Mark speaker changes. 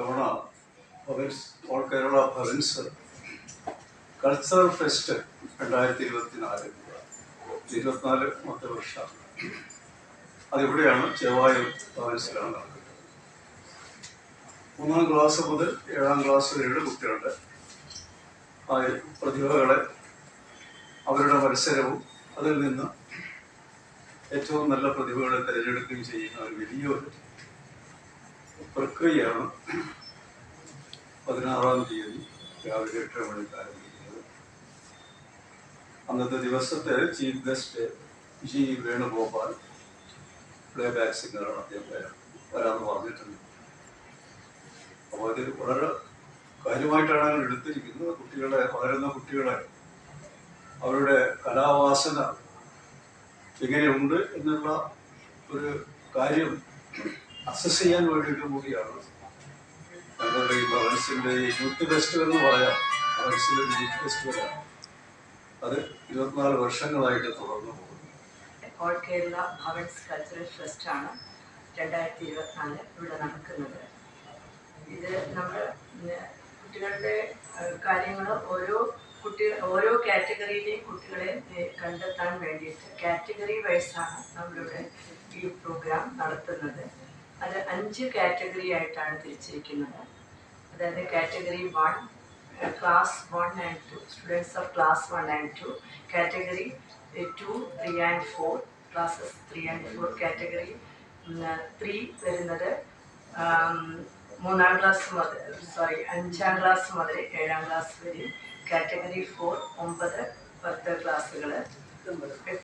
Speaker 1: തവണ Bhavans all Kerala Bhavans cultural fest രണ്ടായിരത്തി ഇരുപത്തിനാല് ഇരുപത്തിനാല് മൊത്ത വർഷമാണ് അതിവിടെയാണ് ചെവായൂർ ഭവൻസിലാണ് മൂന്നാം ക്ലാസ് മുതൽ ഏഴാം ക്ലാസ് വരെയുള്ള കുട്ടികളുടെ ആ പ്രതിഭകളെ അവരുടെ മത്സരവും അതിൽ നിന്ന് ഏറ്റവും നല്ല പ്രതിഭകളെ തിരഞ്ഞെടുക്കുകയും ചെയ്യുന്ന ഒരു വലിയൊരു പ്രക്രിയയാണ് പതിനാറാം തീയതി രാവിലെ എട്ടര മണിക്ക് ആരംഭിക്കുന്നത്. അന്നത്തെ ദിവസത്തെ chief guest G Venugopal playback സിംഗറാണ് അദ്ദേഹം വരാമെന്ന് പറഞ്ഞിട്ടുണ്ട്. അപ്പോൾ അതിൽ വളരെ കാര്യമായിട്ടാണ് അങ്ങനെ എടുത്തിരിക്കുന്നത്. കുട്ടികളെ വളരുന്ന കുട്ടികളെ അവരുടെ കലാവാസന എങ്ങനെയുണ്ട് എന്നുള്ള ഒരു കാര്യം അസസ് ചെയ്യാൻ വേണ്ടിയിട്ട് കൂടിയാണ്. ഞങ്ങളുടെ ഈ ഭവൻസിന്റെ യൂത്ത് ഫെസ്റ്റിവൽ എന്ന് പറയാം ഭവൻസിന്റെ ഒരു യൂത്ത് ഫെസ്റ്റിവലാണ്. അത് ഇരുപത്തിനാല് വർഷങ്ങളായിട്ട് തുടർന്നു പോകുന്നു.
Speaker 2: ഓൾ കേരള ഭവൻസ് കൾച്ചറൽ ഫെസ്റ്റാണ് രണ്ടായിരത്തി ഇരുപത്തിനാല് ഇവിടെ നടക്കുന്നത്. ഇത് നമ്മൾ കുട്ടികളുടെ കാര്യങ്ങൾ ഓരോ കുട്ടി ഓരോ കാറ്റഗറിയിലെയും കുട്ടികളെ കണ്ടെത്താൻ വേണ്ടിയിട്ട് കാറ്റഗറി വൈസാണ് നമ്മളിവിടെ ഈ പ്രോഗ്രാം നടത്തുന്നത്. അത് അഞ്ച് കാറ്റഗറി ആയിട്ടാണ് തിരിച്ചിരിക്കുന്നത്. അതായത് category one class one and two students of class one and two category two three and four classes three and four category three വരുന്നത് മൂന്നാം ക്ലാസ് മുതൽ സോറി അഞ്ചാം ക്ലാസ് മുതൽ ഏഴാം ക്ലാസ് വരെ കാറ്റഗറി ഫോർ ഒമ്പത് പത്ത് ക്ലാസ്സുകൾ